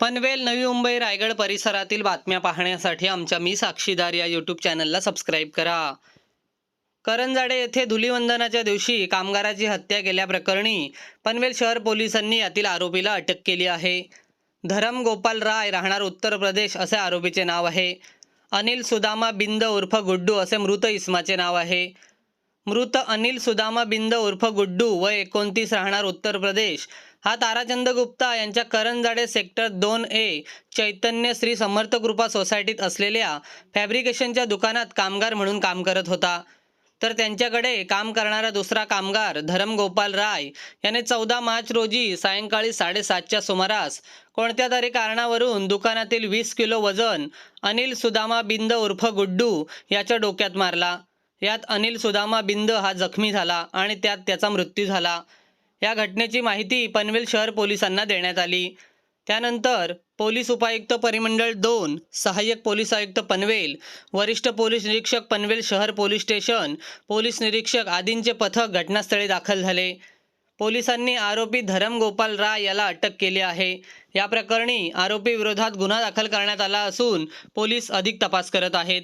पनवेल नवी मुंबई रायगड परिसरातील बातम्या पाहण्यासाठी आमच्या मी साक्षीदार या यूट्यूब चॅनलला सबस्क्राईब करा. करंजाडे येथे धुलीवंदनाच्या दिवशी कामगाराची हत्या केल्याप्रकरणी पनवेल शहर पोलिसांनी यातील आरोपीला अटक केली आहे. धरम गोपाल राय राहणार उत्तर प्रदेश असे आरोपीचे नाव आहे. अनिल सुदामा बिंद उर्फ गुड्डू असे मृत इस्माचे नाव आहे. मृत अनिल सुदामा बिंद उर्फ गुड्डू व एकोणतीस राहणार उत्तर प्रदेश हा ताराचंद गुप्ता यांच्या करंजाडे सेक्टर दोन ए चैतन्य श्री समर्थ कृपा सोसायटीत असलेल्या फॅब्रिकेशनच्या दुकानात कामगार म्हणून काम करत होता. तर त्यांच्याकडे काम करणारा दुसरा कामगार धरम गोपाल राय याने चौदा मार्च रोजी सायंकाळी साडेसातच्या सुमारास कोणत्या तरी कारणावरून दुकानातील वीस किलो वजन अनिल सुदामा बिंद उर्फ गुड्डू याच्या डोक्यात मारला. यात अनिल सुदामा बिंद हा जखमी झाला आणि त्यात त्याचा मृत्यू झाला. या घटनेची माहिती पनवेल शहर पोलिसांना देण्यात आली. त्यानंतर पोलीस उपायुक्त परिमंडळ दोन सहाय्यक पोलीस आयुक्त पनवेल वरिष्ठ पोलीस निरीक्षक पनवेल शहर पोलीस स्टेशन पोलीस निरीक्षक आदींचे पथक घटनास्थळी दाखल झाले. पोलिसांनी आरोपी धरम गोपाल राय याला अटक केली आहे. या प्रकरणी आरोपी विरोधात गुन्हा दाखल करण्यात आला असून पोलीस अधिक तपास करत आहेत.